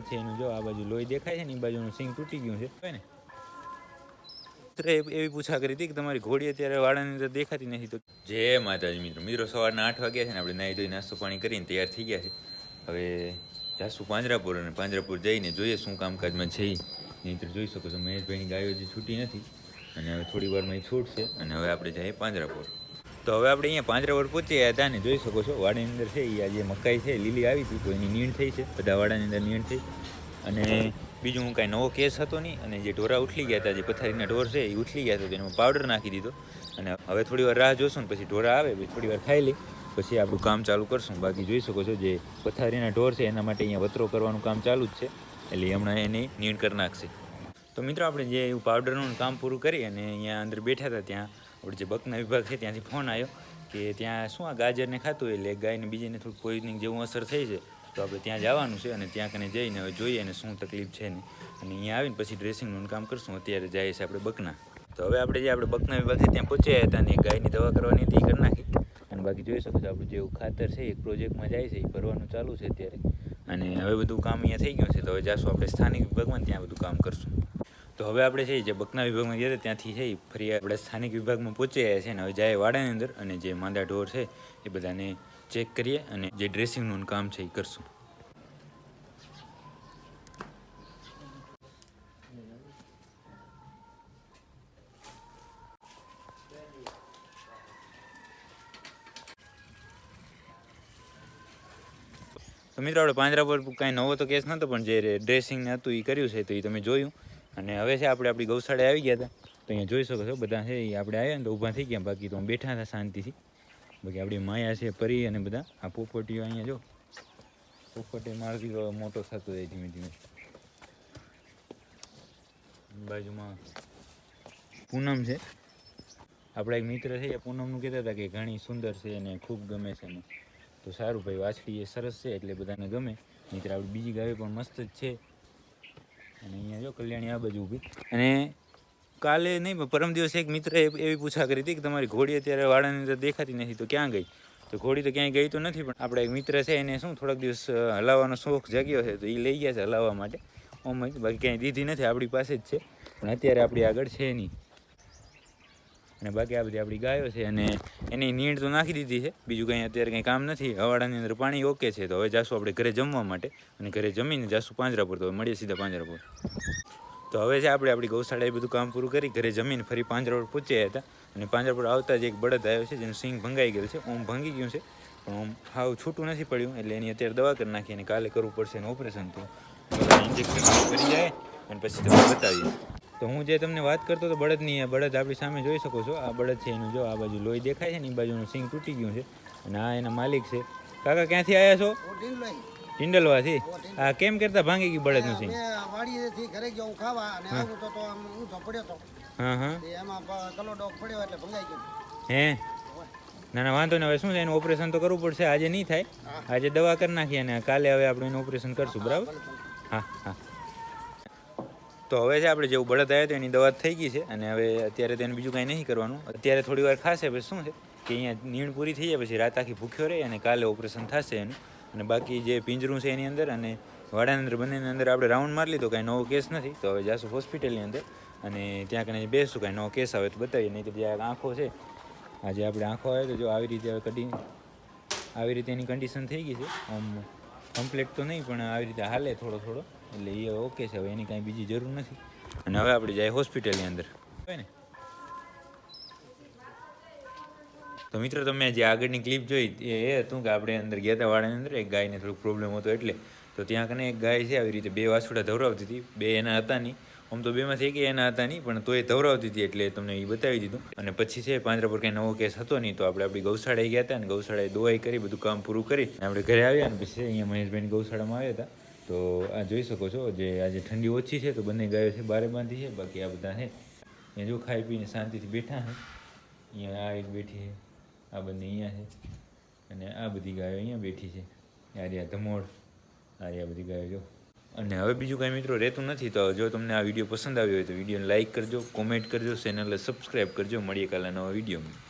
છે એનું જો આ બાજુ લોહી દેખાય છે ને એ બાજુનું સિંગ તૂટી ગયું છે. ને? મિત્ર એ- એવી પૂછા કરી હતી કે તમારી ઘોડી અત્યારે વાળાની અંદર દેખાતી નથી તો જય માતાજી મિત્રો. મિત્રો સવારના આઠ વાગ્યા છે ને આપણે નાહી ધોઈ નાસ્તો પાણી કરીને તૈયાર થઈ ગયા છે. હવે જાસુ પાંજરાપુર અને પાંજરાપુર જઈને જોઈએ શું કામકાજમાં છે. નહીંતર જોઈ શકો છો મહેશભાઈની ગાયો હજી છૂટી નથી. અને હવે થોડી વારમાં એ છૂટશે. અને હવે આપણે જઈએ પાંજરાપુર. તો હવે આપણે અહીંયા પાંજરાપુર પહોંચી ગયા હતા ને જોઈ શકો છો. વાડાની અંદર છે એ જે મકાઈ છે, લીલી આવી હતી, તો એની નીણ થઈ છે. બધા વાડાની અંદર નીણ થઈ. અને બીજું હું કાંઈ નવો કેસ હતો નહીં, અને જે ઢોરા ઉઠલી ગયા હતા, જે પથારીના ઢોર છે એ ઉઠલી ગયા હતા, તો પાવડર નાખી દીધો. અને હવે થોડી વાર રાહ જોશું ને પછી ઢોરા આવે, પછી થોડી વાર ખાઈ લઈ પછી આપણું કામ ચાલુ કરશું. બાકી જોઈ શકો છો જે પથારીના ઢોર છે, એના માટે અહીંયા વતરો કરવાનું કામ ચાલુ જ છે. એટલે હમણાં એની નીણ કરી નાખશે. તો મિત્રો આપણે જે એવું પાવડરનું કામ પૂરું કરી અને અહીંયા અંદર બેઠા હતા ત્યાં આપણે જે બકના વિભાગ છે ત્યાંથી ફોન આવ્યો કે ત્યાં શું આ ગાજરને ખાતું એટલે ગાયને બીજીને થોડું પોઈઝનિંગ જેવું અસર થઈ છે. તો આપણે ત્યાં જવાનું છે અને ત્યાં કને જઈને હવે જોઈએ અને શું તકલીફ છે ને. અને અહીંયા આવીને પછી ડ્રેસિંગનું કામ કરશું. અત્યારે જાય છે આપણે બકના. તો હવે આપણે જે આપણે બકના વિભાગ છે ત્યાં પહોંચ્યા હતા અને ગાયની દવા કરવાની હતી, એ કરી નાખી. અને બાકી જોઈ શકો છો આપણું જેવું ખાતર છે, એક પ્રોજેક્ટમાં જાય છે, એ ભરવાનું ચાલુ છે અત્યારે. અને હવે બધું કામ અહીંયા થઈ ગયું છે. તો હવે જાશું આપણે સ્થાનિક વિભાગમાં ત્યાં બધું કામ કરશું. તો હવે આપણે છે જે બકના વિભાગમાં ગયા હતા, ત્યાંથી છે ફરી આપણે સ્થાનિક વિભાગમાં પહોંચી ગયા છે અને હવે જાય વાડાની અંદર અને જે માંદા ઢોર છે એ બધાને ચેક કરીએ અને જે ડ્રેસિંગનું કામ છે એ કરશું. તો મિત્રો, આપણે પાંજરા પર કાંઈ નવો તો કેસ નહોતો, પણ જે ડ્રેસિંગ હતું એ કર્યું છે, તો એ તમે જોયું. અને હવે છે આપણે આપણી ગૌશાળે આવી ગયા હતા. તો અહીંયા જોઈ શકો છો, બધા છે એ આપણે આવ્યા ને તો ઊભા થઈ ગયા. બાકી તો બેઠા હતા શાંતિથી. બાકી આપણી માયા છે, પરી અને બધા. આ પોપટીઓ અહીંયા જો. પોપટી તો મોટો થતો જાય ધીમે ધીમે. બાજુમાં પૂનમ છે. આપણા એક મિત્ર છે, એ પૂનમનું કહેતા હતા કે ઘણી સુંદર છે અને ખૂબ ગમે છે એને. તો સારું ભાઈ, વાછડી એ સરસ છે એટલે બધાને ગમે. મિત્ર, આપણી બીજી ગાયો પણ મસ્ત જ છે. અને અહીંયા જો કલ્યાણી આ બાજુ ઊભી. અને કાલે નહીં પરમ દિવસે એક મિત્રએ એવી પૂછા કરી હતી કે તમારી ઘોડી અત્યારે વાળાની અંદર દેખાતી નથી, તો ક્યાં ગઈ? તો ઘોડી તો ક્યાંય ગઈ તો નથી, પણ આપણે એક મિત્ર છે એને શું થોડાક દિવસ હલાવવાનો શોખ જાગ્યો છે, તો એ લઈ ગયા છે હલાવવા માટે. ઓમ જ, બાકી ક્યાંય દીધી નથી, આપણી પાસે જ છે. પણ અત્યારે આપણી આગળ છે નહીં. અને બાકી આ બધી આપણી ગાયો છે અને એની નીણ તો નાખી દીધી છે. બીજું કંઈ અત્યારે કંઈ કામ નથી. હવાડાની અંદર પાણી ઓકે છે. તો હવે જાશું આપણે ઘરે જમવા માટે. અને ઘરે જમીને જાશું પાંજરાપુર. તો મળીએ સીધા પાંજરા પર તો હવે છે આપણે આપણી ગૌશાળાએ બધું કામ પૂરું કરી ઘરે જમીને ફરી પાંજરા પર પૂચ્યા હતા. અને પાંજરા પર આવતા જ એક બળદ આવ્યો છે જેનું સિંગ ભંગાઈ ગયેલું છે. ઓમ ભાંગી ગયું છે. પણ ઓમ હાવ છૂટું નથી પડ્યું. એટલે એની અત્યારે દવા કરી નાખી અને કાલે કરવું પડશે એનું ઓપરેશન તો. ઇન્જેક્શન કરી જાય અને પછી તમને બતાવીએ. તો હું જે તમને વાત કરતો હતો બળદની આ બળદ આપણી સામે જોઈ શકો છો. આ બળદ છે એનું જો આ બાજુ લોહી દેખાય છે ને એ બાજુનું સિંગ તૂટી ગયું છે અને આ એના માલિક છે. કાકા ક્યાંથી આવ્યા છો? ટિંડલવાથી આ કેમ કરતા ભાંગી ગયું બળદનું સિંગ? વાડીએથી ઘરે ગયો હું ખાવા અને આવું તો તો આમ ઊંધો પડ્યો તો. હા હા. એમાં કલો ડોગ પડ્યો એટલે ભંગાઈ ગયો. હે? ના ના વાંધો નહીં હવે શું છે એનું ઓપરેશન તો કરવું પડશે. આજે નહીં થાય. આજે દવા કરી નાખીએ અને કાલે હવે આપણે એનું ઓપરેશન કરશું બરાબર. હા હા. તો હવે છે, આપણે જેવું બળદ આવ્યો તો એની દવા થઈ ગઈ છે અને હવે અત્યારે તેને બીજું કાંઈ નહીં કરવાનું. અત્યારે થોડી વાર ખાશે પછી શું છે કે અહીંયા નીણ પૂરી થઈ જાય, પછી રાત આખી ભૂખ્યો રહે અને કાલે ઓપરેશન થશે એનું. અને બાકી જે પિંજરું છે એની અંદર અને વાડાની અંદર, બંનેની અંદર આપણે રાઉન્ડ મારી લીધો, કાંઈ નવો કેસ નથી. તો હવે જાશું હોસ્પિટલની અંદર અને ત્યાં કને બેસું કાંઈ નવો કેસ આવે તો બતાવીએ. નહીં તો જે આંખો છે, આજે આપણે આંખો આવે તો જો આવી રીતે હવે કદી આવી રીતે એની કન્ડિશન થઈ ગઈ છે. આમ કમ્પ્લીટ તો નહીં, પણ આવી રીતે હાલે થોડો થોડો. એટલે એ ઓકે છે, હવે એની કાંઈ બીજી જરૂર નથી. અને હવે આપણે જાય હોસ્પિટલની અંદર. હોય ને? તો મિત્રો, તમે જે આગળની ક્લિપ જોઈ, એ હતું કે આપણે અંદર ગયા હતા વાળાની અંદર, એક ગાયને થોડુંક પ્રોબ્લેમ હતો એટલે તો ત્યાં કને એક ગાય છે, આવી રીતે બે વાસુડા ધવરાવતી હતી. બે એના હતા નહીં. આમ તો બેમાંથી એક એના હતા નહીં, પણ તોય ધવરાવતી હતી એટલે તમને એ બતાવી દીધું. અને પછી છે પાંજરા પર કંઈ નવો કેસ હતો નહીં, તો આપણે આપણી ગૌશાળાએ ગયા હતા અને ગૌશાળાએ દોવાઈ કરી, બધું કામ પૂરું કરી આપણે ઘરે આવ્યા અને પછી અહીંયા મહેશભાઈની ગૌશાળામાં આવ્યા હતા. તો આ જોઈ શકો છો, જે આજે ઠંડી ઓછી છે, તો બંને ગાયો છે, બારે બાંધી છે, બાકી આ બધા છે. અહીંયા જો ખાઈ પીને શાંતિથી બેઠા છે. અહીંયા આ એક બેઠી છે, આ બંને અહીંયા છે. અને આ બધી ગાયો અહીંયા બેઠી છે. આ ધમોડ આ બધી ગાયો જો. અને હવે બીજું કાંઈ મિત્રો રહેતું નથી, તો જો તમને આ વીડિયો પસંદ આવ્યો હોય તો વિડીયોને લાઇક કરજો કોમેન્ટ કરજો ચેનલને સબસ્ક્રાઈબ કરજો. મળીએ કાલે નવા વિડીયોમાં.